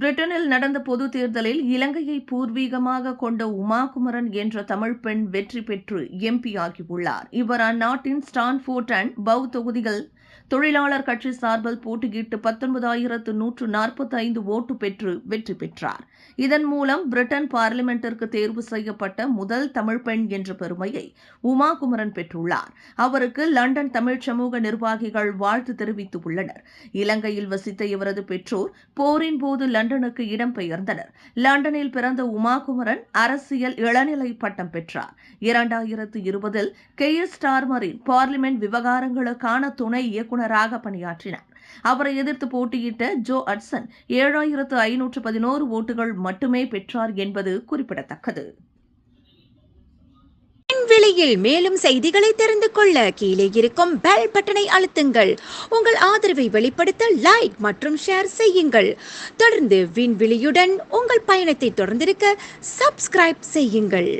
பிரிட்டனில் நடந்த பொது தேர்தலில் இலங்கையை பூர்வீகமாக கொண்ட உமாகுமரன் என்ற தமிழ் பெண் வெற்றி பெற்று எம்பி ஆகியுள்ளார். இவர் அந்நாட்டின் ஸ்டான்ஃபோர்ட் அண்ட் பவ் தொகுதிகள் தொழிலாளர் கட்சி சார்பில் போட்டியிட்டு பத்தொன்பதாயிரத்து நூற்று நாற்பத்தி ஐந்து ஓட்டு பெற்று வெற்றி பெற்றார். இதன் மூலம் பிரிட்டன் பார்லிமெண்டிற்கு தேர்வு செய்யப்பட்ட முதல் தமிழ் பெண் என்ற பெருமையை உமாகுமரன் பெற்றுள்ளார். அவருக்கு லண்டன் தமிழ் சமூக நிர்வாகிகள் வாழ்த்து தெரிவித்துள்ளனர் இலங்கையில் வசித்த இவரது பெற்றோர் போரின் போது லண்டனுக்கு இடம்பெயர்ந்தனர். லண்டனில் பிறந்த உமாகுமரன் அரசியல் இளநிலை பட்டம் பெற்றார். இரண்டாயிரத்து இருபதில் கே எஸ் ஸ்டார்மரின் பார்லிமெண்ட் விவகாரங்களுக்கான துணை இயக்குநராக பணியாற்றினார். அவரை எதிர்த்து போட்டியிட்ட ஜோ அட்சன் ஏழாயிரத்து ஐநூற்று பதினோரு ஓட்டுகள் மட்டுமே பெற்றார் என்பது குறிப்பிடத்தக்கது. விலையில் மேலும் செய்திகளை தெரிந்து கொள்ள கீழே இருக்கும் பெல் பட்டனை அழுத்துங்கள். உங்கள் ஆதரவை வெளிப்படுத்த லைக் மற்றும் ஷேர் செய்யுங்கள். தொடர்ந்து விண்வெளியுடன் உங்கள் பயணத்தை தொடர்ந்திருக்க சப்ஸ்கிரைப் செய்யுங்கள்.